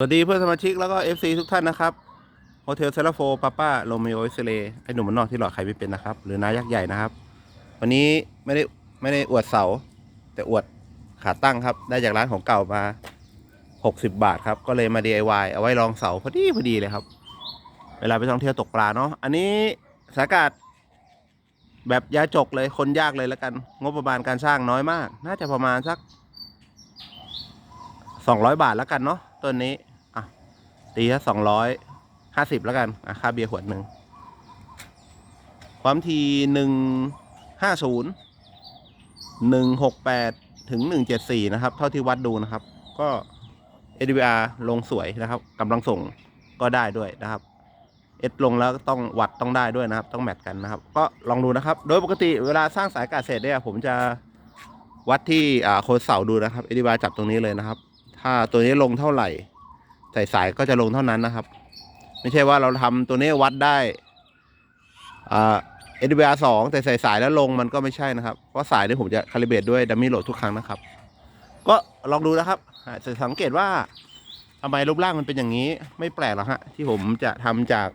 สวัสดีเพื่อนสมาชิกแล้วก็ FC ทุกท่านนะครับโฮเทลเซลโฟป้าป้าโรมิโออิสเลไอหนุ่มมันนอกที่หลอกใครไม่เป็นนะครับ หรือนายักษ์ใหญ่นะครับ วันนี้ไม่ได้ไม่ได้อวดเสา แต่อวดขาตั้งครับ ได้จากร้านของเก่ามา 60 บาทครับ ก็เลยมา DIY เอาไว้รองเสาพอดีพอดีเลยครับ เวลาไปท่องเที่ยวตกปลาเนาะอันนี้สาการณ์แบบยาจกเลยคนยากเลยแล้วกัน งบประมาณการสร้างน้อยมาก น่าจะประมาณสักสองร้อยบาทแล้วกันเนาะต้นนี้ ตีแค่สองร้อยห้าสิบแล้วกันค่าเบียร์ขวดหนึ่ง ความทีหนึ่งห้าศูนย์หนึ่งหกแปดถึงหนึ่งเจ็ดสี่นะครับ เท่าที่วัดดูนะครับ ก็ ADVR ลงสวยนะครับกำลังส่งก็ได้ด้วยนะครับเอสลงแล้วต้องวัดต้องได้ด้วยนะครับ ต้องแมทกันนะครับ ก็ลองดูนะครับ โดยปกติเวลาสร้างสายอากาศเสร็จเนี่ยผมจะวัดที่โคนเสาดูนะครับ ADVR จับตรงนี้เลยนะครับ ถ้าตัวนี้ลงเท่าไหร่ ใส่สายก็จะลงเท่านั้นนะครับ ไม่ใช่ว่าเราทำตัวนี้วัดได้อ่า ADVR สองแต่ใส่สายแล้วลงมันก็ไม่ใช่นะครับ เพราะสายนี่ผมจะคาลิเบตด้วยดัมมี่โหลดทุกครั้งนะครับ ก็ลองดูนะครับจะสังเกตว่าทำไมรูปร่างมันเป็นอย่างนี้ไม่แปลกหรอกฮะ ที่ผมจะทำจาก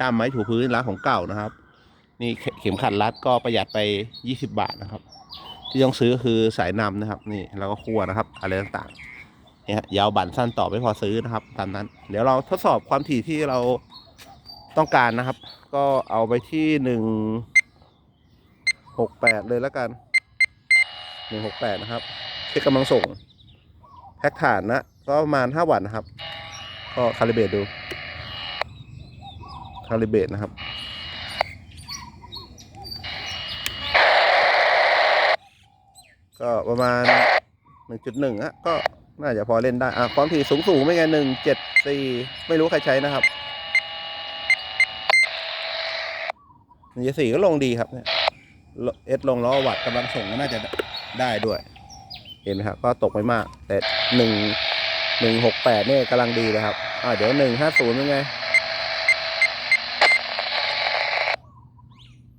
ด้ามไม้ถูพื้นร้านของเก่านะครับ นี่เข็มขัดรัดก็ประหยัดไป 20 บาทนะครับ ที่ต้องซื้อก็คือสายนำนะครับ นี่แล้วก็คั่วนะครับ อะไรต่างๆ นี่ยฮะยาวบั่นสั้นต่อไม่พอซื้อนะครับตามนั้น เดี๋ยวเราทดสอบความถี่ที่เราต้องการนะครับ ก็เอาไปที่หนึ่งหกแปดเลยแล้วกันหนึ่งหกแปดนะครับเช็คกำลังส่งแพ็กฐานนะก็ประมาณห้าวัตต์นะครับ ก็คาลิเบรตดูคาลิเบรตนะครับก็ประมาณหนึ่งจุดหนึ่งะก็ น่าจะพอเล่นได้ อะความถี่สูงสูงไม่ไงหนึ่งเจ็ดสี่ไม่รู้ใครใช้นะครับหนึ่งเจ็ดสี่ก็ลงดีครับเนี่ยเอสลงล้อวัดกำลังส่งก็น่าจะได้ด้วย เห็นไหมครับ ก็ตกไม่มาก แต่หนึ่งหนึ่งหกแปดเนี่ยกำลังดีเลยครับ อ่าเดี๋ยวหนึ่งห้าศูนย์เป็นไง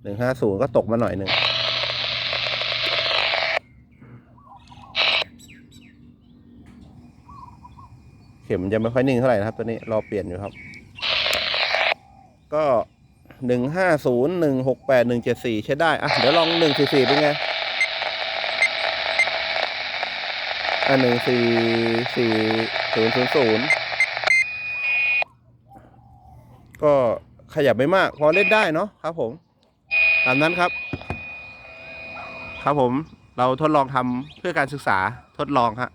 หนึ่งห้าศูนย์ก็ตกมาหน่อยหนึ่ง เข็มจะไม่ค่อยนิ่งเท่าไหร่นะครับ ตัวนี้รอเปลี่ยนอยู่ครับ ก็หนึ่งห้าศูนย์หนึ่งหกแปดหนึ่งเจ็ดสี่ใช้ได้ อะ เดี๋ยวลองหนึ่งสี่สี่เป็นไง อะหนึ่งสี่สี่ศูนย์ศูนย์ศูนย์ก็ขยับไม่มาก พอเล่นได้เนาะครับผม ตามนั้นครับ ครับผมเราทดลองทำเพื่อการศึกษาทดลองฮะ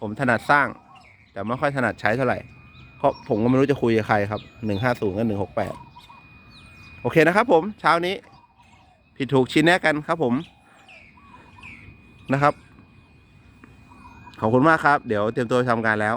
ผมถนัดสร้าง แต่ไม่ค่อยถนัดใช้เท่าไหร่เพราะผมก็ไม่รู้จะคุยกับใครครับหนึ่งห้าศูนย์กับหนึ่งหกแปดโอเคนะครับผมเช้านี้ ผิดถูกชี้แนะกันครับผมนะครับ ขอบคุณมากครับ เดี๋ยวเตรียมตัวทำการแล้ว